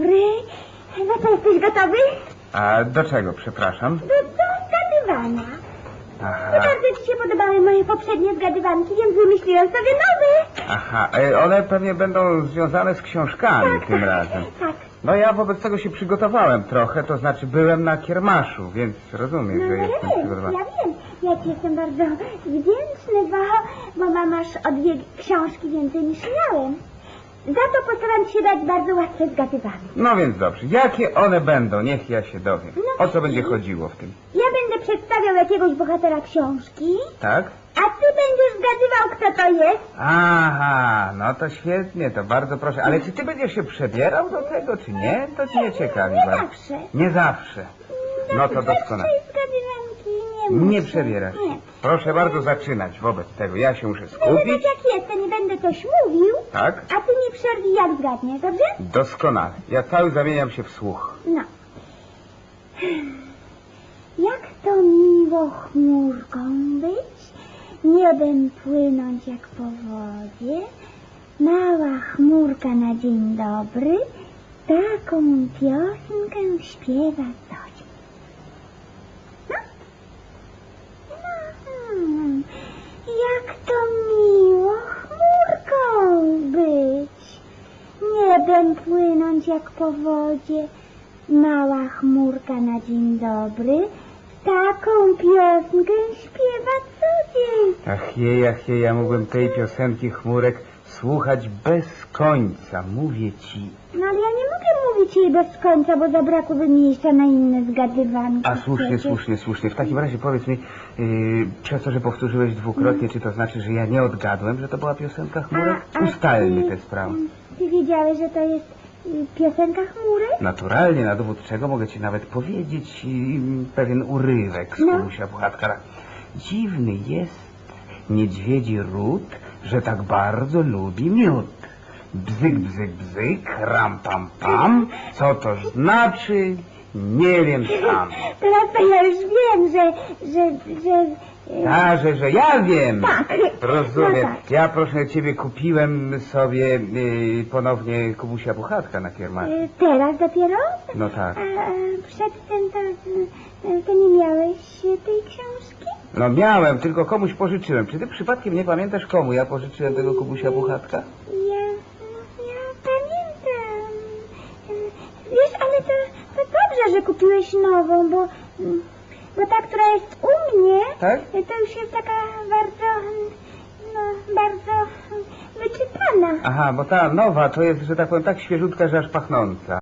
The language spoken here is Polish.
Dobry. No to jesteś gotowy? A do czego, przepraszam? Do, do zgadywania. Aha, Bardzo ci się podobały moje poprzednie zgadywanki, więc wymyśliłam sobie nowe. aha. E, One pewnie będą związane z książkami tym razem. Tak. No ja wobec tego się przygotowałem trochę, to znaczy byłem na kiermaszu, więc rozumiem, No że ja jestem wiem, przygotowany. ja wiem. Ja ci jestem bardzo wdzięczny, bo, bo mam aż o dwie książki więcej niż miałem. Za to postaram się dać bardzo łatwe zgadywanie. No więc dobrze, jakie one będą, niech ja się dowiem. No. O co będzie chodziło w tym, Ja będę przedstawiał jakiegoś bohatera książki, tak? a ty będziesz zgadywał, kto to jest. Aha, no to świetnie, to bardzo proszę. Ale czy ty będziesz się przebierał do tego, czy nie? To mnie ciekawi Nie bardzo. zawsze. Nie zawsze. No to doskonale. Zgadywanki nie muszę. Nie przebierasz. Nie. Proszę bardzo zaczynać wobec tego. Ja się muszę Będę tak skupić. jak jestem i będę coś mówił, Tak? a ty nie przerwij jak zgadniesz, dobrze? Doskonale. Ja cały zamieniam się w słuch. No. Jak to miło chmurką być, niebem płynąć jak po wodzie, mała chmurka na dzień dobry, taką piosenkę śpiewa do dzień. No. No, hmm. jak to miło chmurką być, niebem płynąć jak po wodzie, Mała chmurka na dzień dobry, taką piosenkę śpiewa co dzień. Ach jej, ach jej, ja mógłbym tej piosenki chmurek słuchać bez końca. Mówię ci. No ale ja nie mogę mówić jej bez końca, bo zabrakłoby miejsca na inne zgadywanki. A słusznie, przecież. słusznie, słusznie. W takim razie powiedz mi, yy, przez to, że powtórzyłeś dwukrotnie, czy to znaczy, że ja nie odgadłem, że to była piosenka chmurek? A- a Ustalmy ty- tę sprawę. Ty wiedziałeś, że to jest piosenka chmurek? Naturalnie, na dowód czego mogę ci nawet powiedzieć pewien urywek z No. Kubusia Puchatka. Dziwny jest niedźwiedzi ród, że tak bardzo lubi miód. Bzyk, bzyk, bzyk, ram, pam, pam. Co to znaczy? Nie wiem sam. Teraz to ja już wiem, że, że, że... y, A, że, że ja wiem. Tak. Rozumiem. No tak. Ja proszę ciebie kupiłem sobie yy, ponownie Kubusia Puchatka na kiermaszu. y, Teraz dopiero? No tak. A, a przedtem to, y, to nie miałeś y, tej książki? No miałem, tylko komuś pożyczyłem. Czy ty przypadkiem nie pamiętasz komu ja pożyczyłem tego Kubusia Puchatka? Ja, ja pamiętam. Wiesz, ale to, to dobrze, że kupiłeś nową, bo, bo ta, która jest u mnie, Tak? to już jest taka bardzo, no, bardzo wyczytana. Aha, bo ta nowa to jest, że tak powiem, tak świeżutka, że aż pachnąca.